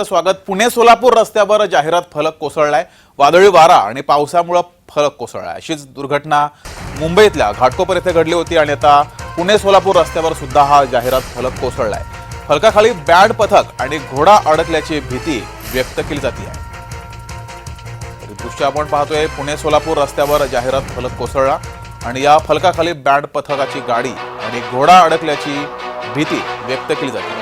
स्वागत. पुणे सोलापूर रस्त्यावर जाहिरात फलक कोसळलाय. वादळी वारा आणि पावसामुळे फलक कोसळलाय. अशीच दुर्घटना मुंबईतल्या घाटकोपर येथे घडली होती आणि आता पुणे सोलापूर रस्त्यावर सुद्धा हा जाहिरात फलक कोसळलाय. फलकाखाली बॅड पथक आणि घोडा अडकल्याची भीती व्यक्त केली जाते. दृश्य आपण पाहतोय पुणे सोलापूर रस्त्यावर जाहिरात फलक कोसळला आणि या फलकाखाली बॅड पथकाची गाडी आणि घोडा अडकल्याची भीती व्यक्त केली जाते.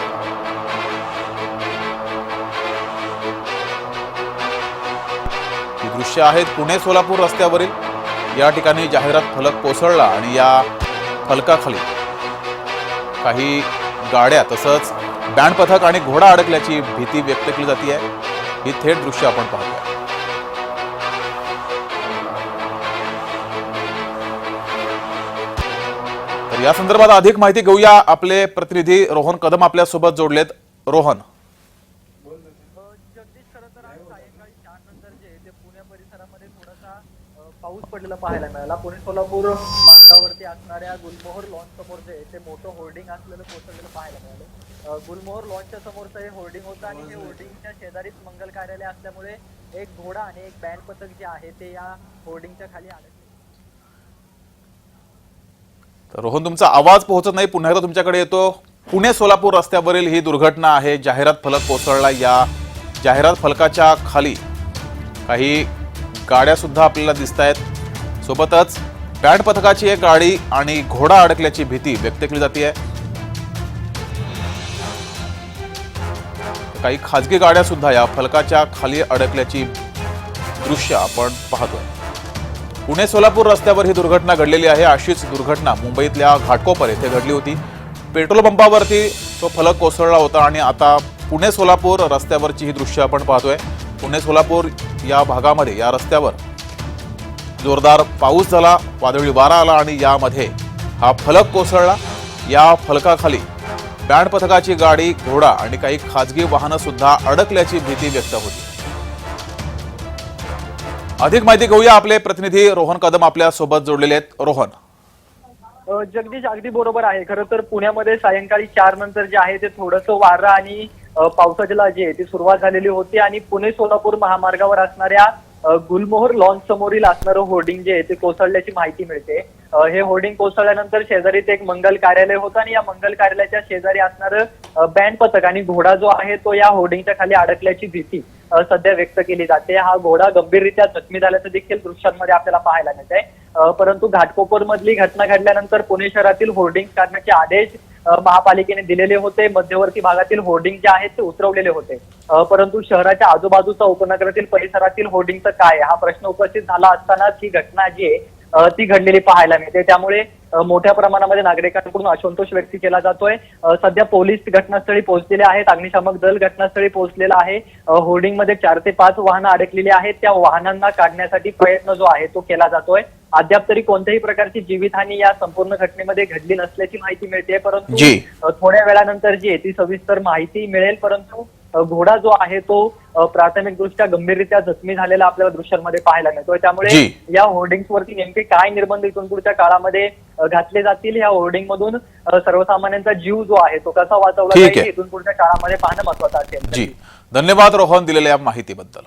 दृश्य आहेत. पुणे सोलापूर रस्त्यावरील या ठिकाणी जाहिरात फलक कोसळला आणि या फलकाखाली काही गाड्या तसंच बँड पथक आणि घोडा अडकल्याची भीती व्यक्त केली जाते आहे ही थेट दृश्य आपण पाहतोय. तर या संदर्भात अधिक माहिती घेऊया. आपले प्रतिनिधी रोहन कदम आपल्यासोबत जोडलेत. रोहन जगदीश खरं तर आज सायंकाळी चार नंतर जे आहे ते पुणे परिसरामध्ये थोडासा अ, पाऊस पडलेला पाहायला मिळाला. पुणे सोलापूर मार्गावरती असणाऱ्या गुलमोहर लॉन्च समोर जे ते मोठं होर्डिंग असलेलं कोसळलेलं पाहायला मिळालं. गुलमोहर लॉन्चच्या समोरचं हे होर्डिंग होतं आणि हे होर्डिंगच्या शेजारीच मंगल कार्यालय असल्यामुळे एक घोडा आणि एक बँड पथक जे आहे ते या होर्डिंगच्या खाली अडकले तर रोहन तुमचा आवाज पोहोचत नाही. पुन्हा एकदा तुमच्याकडे येतो. पुणे सोलापूर रस्त्यावरील ही दुर्घटना आहे. जाहिरात फलक कोसळला या जाहिरात फलकाच्या खाली. काही गाड्या सुद्धा आपल्याला दिसत आहेत सोबतच बॅट पथकाची एक गाडी आणि घोडा अडकल्याची भीती व्यक्त केली जाते काही खाजगी गाड्या सुद्धा या फलकाच्या खाली अडकल्याची दृश्य आपण पाहतोय. पुणे सोलापूर रस्त्यावर ही दुर्घटना घडलेली आहे. अशीच दुर्घटना मुंबईतल्या घाटकोपर येथे घडली होती. पेट्रोल पंपावरती तो फलक कोसळला होता आणि आता पुणे सोलापूर रस्त्यावरची ही दृश्य आपण पाहतोय. पुणे सोलापूर या भागामध्ये या रस्त्यावर. जोरदार पाऊस झाला वादळी वारा आला आणि यामध्ये हा फलक कोसळला. या फलकाखाली बँड पथकाची गाडी घोडा आणि काही खाजगी वाहनं सुद्धा अडकल्याची भीती व्यक्त होती. अधिक माहिती घेऊया आपले प्रतिनिधी रोहन कदम आपल्यासोबत जोडलेले आहेत. रोहन. जगदीश अगदी बरोबर आहे. खरं तर पुण्यामध्ये सायंकाळी चार नंतर जे आहे ते थोडंसं वारं आणि पावसाळ्याला जी आहे ती सुरुवात झालेली होती आणि पुणे सोलापूर महामार्गावर असणाऱ्या गुलमोहर लॉन्च समोरील असणारं होर्डिंग जे आहे ते कोसळल्याची माहिती मिळते. हे होर्डिंग कोसळल्यानंतर शेजारीच एक मंगल कार्यालय होतं आणि या मंगल कार्यालयाच्या शेजारी असणारं बँड पथक आणि घोडा जो आहे तो या होर्डिंगच्या खाली अडकल्याची भीती सध्या व्यक्त केली जाते. हा घोडा गंभीररित्या जखमी झाल्याचं देखील दृश्यांमध्ये आपल्याला पाहायला मिळत आहे परंतु घाटकोपर मधली घटना घडल्यानंतर पुणे शहरातील होर्डिंग काढण्याचे आदेश महापालिकेने दिलेले होते. मध्यवर्ती भागातील होर्डिंग जे आहेत ते उतरवलेले होते. परंतु शहराच्या आजूबाजूचा उपनगरातील परिसरातील होर्डिंगचं काय? हा प्रश्न उपस्थित झाला असतानाच ही घटना जी आहे ती घडलेली पाहायला मिळते. त्यामुळे मोठ्या प्रमाणामध्ये नागरिकांकडून असंतोष व्यक्त केला जातोय. सध्या पोलीस घटनास्थळी पोहोचलेले आहेत. अग्निशामक दल घटनास्थळी पोहोचलेला आहे. होर्डिंगमध्ये चार ते पाच वाहनं अडकलेली आहेत. त्या वाहनांना काढण्यासाठी प्रयत्न जो आहे तो केला जातोय. अद्याप तरी कोणत्याही प्रकारची जीवितहानी या संपूर्ण घटनेमध्ये घडली नसल्याची माहिती मिळते परंतु थोड्या वेळानंतर जी आहे ती सविस्तर माहिती मिळेल परंतु घोडा जो आहे तो प्राथमिकदृष्ट्या गंभीररित्या जखमी झालेला आपल्याला दृश्यांमध्ये पाहायला मिळतोय त्यामुळे. या होर्डिंग्स वरती नेमके काय निर्बंध इथून पुढच्या काळामध्ये घातले जातील या होर्डिंग मधून सर्वसामान्यांचा जीव जो आहे तो कसा वाचवला जाईल इथून पुढच्या काळामध्ये पाहणं महत्वाचं असेल धन्यवाद रोहन दिलेल्या या माहितीबद्दल.